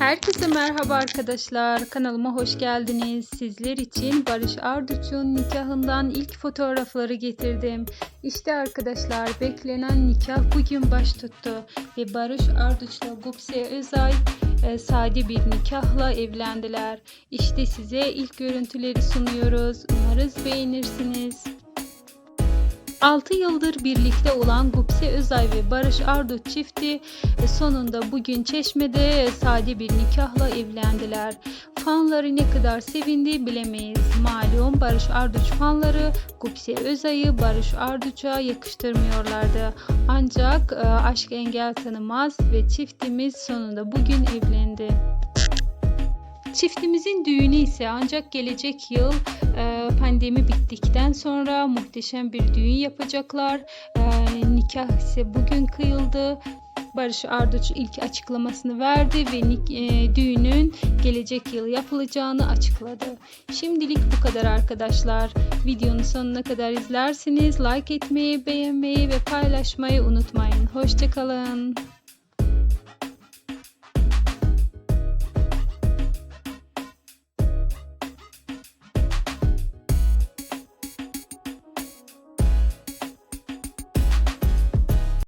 Herkese merhaba arkadaşlar. Kanalıma hoş geldiniz. Sizler için Barış Arduç'un nikahından ilk fotoğrafları getirdim. İşte arkadaşlar beklenen nikah bugün baş tuttu. Ve Barış Arduç'la Gupse Özay e, sade bir nikahla evlendiler. İşte size ilk görüntüleri sunuyoruz. Umarız beğenirsiniz. 6 yıldır birlikte olan Gupse Özay ve Barış Arduç çifti e, sonunda bugün Çeşme'de sade bir nikahla evlendiler. Fanları ne kadar sevindi bilemeyiz. Malum Barış Arduç fanları Gupse Özay'ı Barış Arduç'a yakıştırmıyorlardı. Ancak e, aşk engel tanımaz ve çiftimiz sonunda bugün evlendi. Çiftimizin düğünü ise ancak gelecek yıl e, pandemi bittikten sonra muhteşem bir düğün yapacaklar. E, nikah ise bugün kıyıldı. Barış Arduç ilk açıklamasını verdi ve e, düğünün gelecek yıl yapılacağını açıkladı. Şimdilik bu kadar arkadaşlar. Videonun sonuna kadar izlersiniz. Like etmeyi, beğenmeyi ve paylaşmayı unutmayın. Hoşçakalın.